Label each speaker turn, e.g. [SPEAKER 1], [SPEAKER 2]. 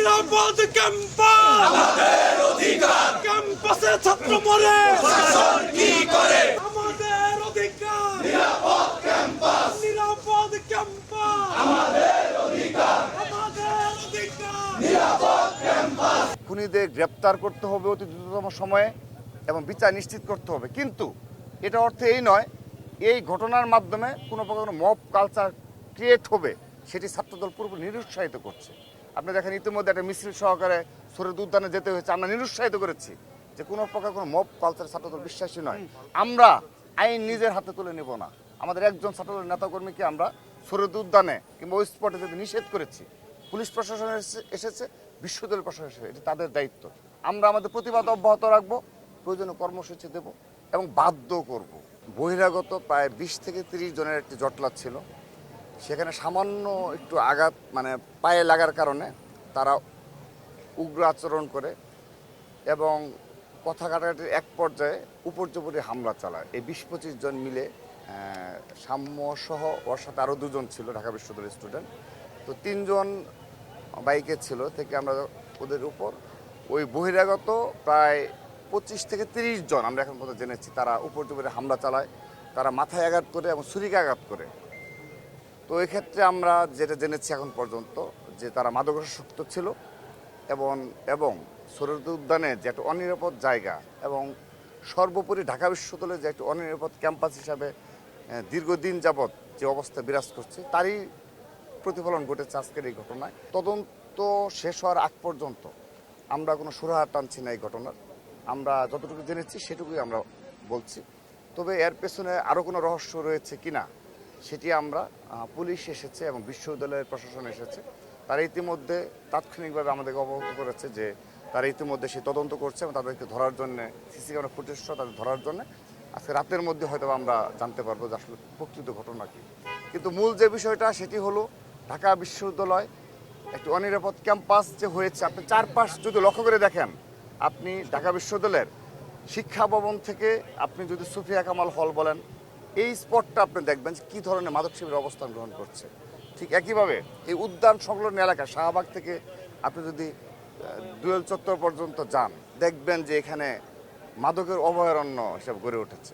[SPEAKER 1] নিরাপদ ক্যাম্পাস! আমাদের অধিকার! ক্যাম্পাসে ছাত্র মরে! শাসন কি করে? আমাদের অধিকার! নিরাপদ ক্যাম্পাস! নিরাপদ ক্যাম্পাস! আমাদের অধিকার! আমাদের অধিকার!
[SPEAKER 2] খুনিদের গ্রেপ্তার করতে হবে অতি দ্রুততম সময়ে এবং বিচার নিশ্চিত করতে হবে। কিন্তু এটা অর্থে এই নয় এই ঘটনার মাধ্যমে কোনো প্রকার কোনো মব কালচার ক্রিয়েট হবে সেটি ছাত্রদল পুরোপুরি নিরুৎসাহিত করছে। আপনি দেখেন, ইতিমধ্যে একটা মিছিল সহকারে শরীর উদ্যানে যেতে হয়েছে। আমরা নিরুৎসাহিত করেছি যে কোনো প্রকার কোনো মব কালচার ছাত্রদল বিশ্বাসী নয়। আমরা আইন নিজের হাতে তুলে নেব না। আমাদের একজন ছাত্রদল নেতাকর্মীকে আমরা শরীর উদ্যানে কিংবা ওই স্পটে যেতে নিষেধ করেছি। পুলিশ প্রশাসন এসে- এসেছে বিশ্ববিদ্যালয় প্রশাসন এসেছে। এটি তাদের দায়িত্ব। আমরা আমাদের প্রতিবাদ অব্যাহত রাখব, প্রয়োজনীয় কর্মসূচি দেব এবং বাধ্য করব। বহিরাগত প্রায় বিশ থেকে তিরিশ জনের একটি জটলা ছিল। সেখানে সামান্য একটু আঘাত মানে পায়ে লাগার কারণে তারা উগ্র আচরণ করে এবং কথা কাটাকাটির এক পর্যায়ে উপর্যুপরি হামলা চালায়। এই বিশ পঁচিশ জন মিলে সাম্য সহ ওর সাথে আরও দুজন ছিল, ঢাকা বিশ্ববিদ্যালয়ের স্টুডেন্ট তো তিনজন বাইকে ছিল থেকে আমরা ওদের উপর। ওই বহিরাগত প্রায় পঁচিশ থেকে তিরিশ জন, আমরা এখন পর্যন্ত জেনেছি, তারা উপর্যুপরি হামলা চালায়। তারা মাথায় আঘাত করে এবং ছুরিকে আঘাত করে। তো এক্ষেত্রে আমরা যেটা জেনেছি এখন পর্যন্ত, যে তারা মাদকাসক্ত ছিল এবং এবং সরোদ উদ্যানে যে একটা অনিরাপদ জায়গা এবং সর্বোপরি ঢাকা বিশ্ববিদ্যালয়ের যে একটা অনিরাপদ ক্যাম্পাস হিসাবে দীর্ঘদিন যাবৎ যে অবস্থা বিরাজ করছে, তারই প্রতিফলন ঘটেছে আজকের এই ঘটনায়। তদন্ত শেষ হওয়ার আগ পর্যন্ত আমরা কোনো সুরাহা টানছি না এই ঘটনার। আমরা যতটুকু জেনেছি সেটুকুই আমরা বলছি। তবে এর পেছনে আরও কোনো রহস্য রয়েছে কিনা সেটি আমরা পুলিশ এসেছে এবং বিশ্ববিদ্যালয়ের প্রশাসন এসেছে। তারা ইতিমধ্যে তাৎক্ষণিকভাবে আমাদেরকে অবগত করেছে যে তারা ইতিমধ্যে সে তদন্ত করছে এবং তাদেরকে ধরার জন্য, সিসি ক্যামেরা ফুটেজ তাদের ধরার জন্য আজকে রাতের মধ্যে হয়তো আমরা জানতে পারব যে আসলে প্রকৃত ঘটনা কি। কিন্তু মূল যে বিষয়টা সেটি হলো ঢাকা বিশ্ববিদ্যালয় একটি অনিরাপদ ক্যাম্পাস যে হয়েছে। আপনি চারপাশ যদি লক্ষ্য করে দেখেন, আপনি ঢাকা বিশ্ববিদ্যালয়ের শিক্ষা ভবন থেকে আপনি যদি সুফিয়া কামাল হল বলেন এই স্পটটা আপনি দেখবেন কী ধরনের মাদক শিবির অবস্থান গ্রহণ করছে। ঠিক একইভাবে এই উদ্যান সংলগ্ন এলাকা শাহবাগ থেকে আপনি যদি দুয়েল চত্বর পর্যন্ত যান, দেখবেন যে এখানে মাদকের অভয়ারণ্য হিসাবে গড়ে উঠেছে।